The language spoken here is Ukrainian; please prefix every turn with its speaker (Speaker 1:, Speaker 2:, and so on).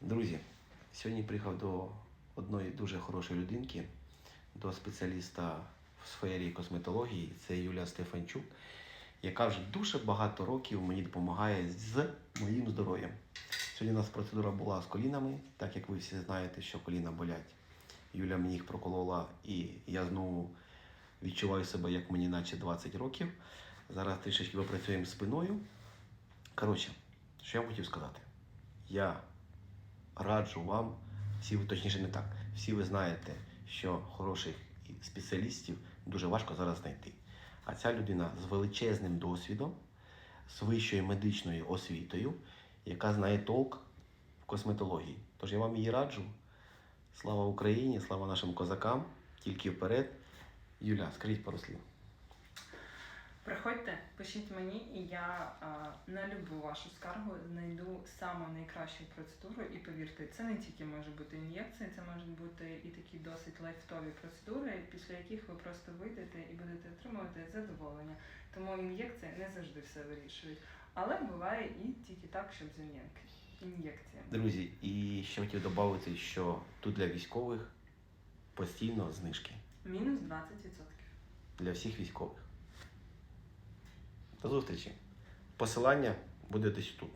Speaker 1: Друзі, сьогодні приїхав до одної дуже хорошої людинки, до спеціаліста в сфері косметології. Це Юлія Стефанчук, яка вже дуже багато років мені допомагає з моїм здоров'ям. Сьогодні у нас процедура була з колінами, так як ви всі знаєте, що коліна болять. Юля мені їх проколола, і я знову відчуваю себе, як мені наче 20 років. Зараз трішечки попрацюємо спиною. Коротше, що я хотів сказати? Я раджу вам, всі ви точніше не так. Всі ви знаєте, що хороших спеціалістів дуже важко зараз знайти. А ця людина з величезним досвідом, з вищою медичною освітою, яка знає толк в косметології. Тож я вам її раджу. Слава Україні, слава нашим козакам, тільки вперед. Юля, скажіть пару слів.
Speaker 2: Приходьте, пишіть мені, і я а, на любу вашу скаргу знайду саму найкращу процедуру. І повірте, це не тільки може бути ін'єкції, це можуть бути і такі досить лайфтові процедури, після яких ви просто вийдете і будете отримувати задоволення. Тому ін'єкції не завжди все вирішують. Але буває і тільки так, щоб з ін'єк- ін'єкціями.
Speaker 1: Друзі, і ще хотів додати, що тут для військових постійно знижки.
Speaker 2: Мінус 20%.
Speaker 1: для всіх військових. До зустрічі. Посилання буде десь тут.